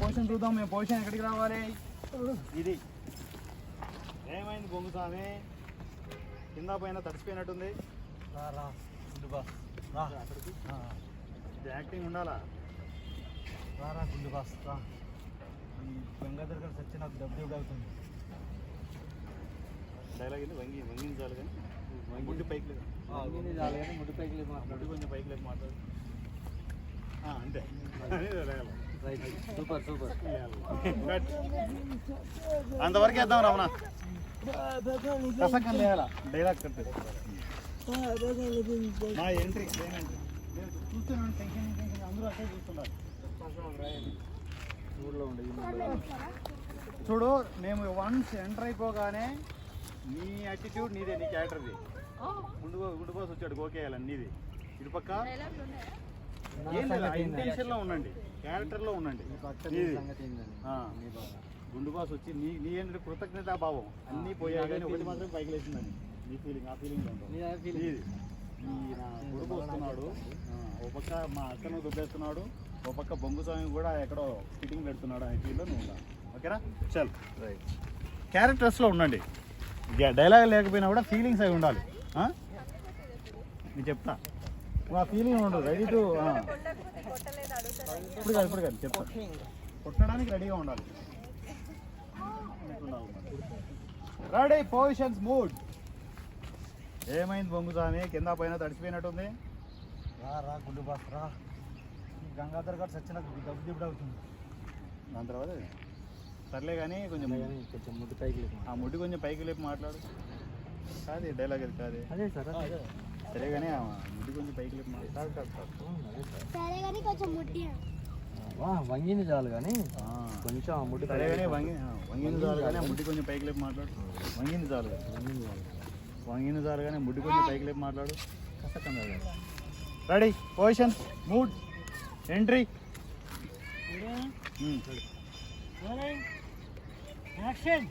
Position చూద్దాం మేము position ఎక్కడికి రావాలి? ఇది. ఏమైంది బొంగు స్వామి? కింద పైన తడిసిపోయినట్టుంది. రా గుండు బాస్ రా. అక్కడికి. ఇది యాక్టింగ్ ఉండాలా? రా రా గుండు బాస్ రా. ఈ గంగాధర్ గారు సచ్చి నాకు డబ్బు అవుతుంది డైలాగ్ ఇది వంగి వంగించాలి కానీ ముడ్డి పైకి లేదు. ముడి పైకి లేదు ముడ్డి కొంచెం పైకి లేదు మాట్లాడు. అంతే. Super super. కట్. అంతవరకు వేద్దాం రమణ. కసకం లేయాల డైలాగ్ కట్ మా ఎంట్రీ చూస్తున్నాను టెన్షన్ టెన్షన్ అందరూ అట్టే చూస్తున్నారు ఊళ్ళో ఉండే చూడు మేము వన్స్ ఎంటర్ అయిపోగానే నీ యాటిట్యూడ్ నీదే నీ క్యారెక్టర్ది గుండు గుండు బాస్ వచ్చాడు గోకేయాలని నీది. ఇటు పక్క. ఏం లేదు ఇంటెన్షన్లో ఉండండి క్యారెక్టర్లో ఉండండి ఆ. గుండు బాస్ వచ్చి నీ నీ ఏంటంటే కృతజ్ఞతా భావం అన్నీ పోయాయి కానీ ఒకటి మాత్రం పైకి లేచిందని నీ ఫీలింగ్ ఆ ఫీలింగ్ ఈ నా కొడుకు వస్తున్నాడు. ఆ, ఓ పక్క మా అక్కను దుబ్బేస్తున్నాడు. ఓ పక్క బొంగు స్వామి కూడా ఎక్కడో ఫిట్టింగ్ పెడుతున్నాడు అనే ఫీల్లో నువ్వు ఓకేనా? చల్. రైట్ క్యారెక్టర్స్లో ఉండండి. డైలాగ్ లేకపోయినా కూడా ఫీలింగ్స్ అవి ఉండాలి. ఆ? నేను చెప్తా. నువ్వు ఆ ఫీలింగ్ ఉండు రెడీ టు ఇప్పుడు కాదు ఇప్పుడు కాదు చెప్తా. కొట్టడానికి రెడీగా ఉండాలి. రెడీ పొజిషన్స్ మూడ్ ఏమైంది బొంగు స్వామి కింద పైన తడిసిపోయినట్టుంది. రా రా గుండు బాస్ రా. గంగాధర్ గారు సచ్చి నాకు డబ్బు ఇవ్వడం అవుతుంది దాని తర్వాత సర్లే కానీ కొంచెం కొంచెం ముడి పైకి లేదు ఆ ముడ్డి కొంచెం పైకి లేపి మాట్లాడు. కాదు డైలాగ్ అది కాదు. అదే సార్ సరే కానీ ముడ్డి కొంచెం పైకి సరే కానీ కొంచెం ముట్టి వంగింది చాలు కానీ ఆ. కొంచెం ఆ ముడి సరే కానీ వంగి వంగింది చాలు కానీ ఆ ముడ్డి కొంచెం పైకి లేపి మాట్లాడు. వంగింది చాలు వంగింది చాలు. వంగింది చాలు కానీ ముడ్డి కొంచెం పైకి లేపి మాట్లాడు. Ready? Position mood entry action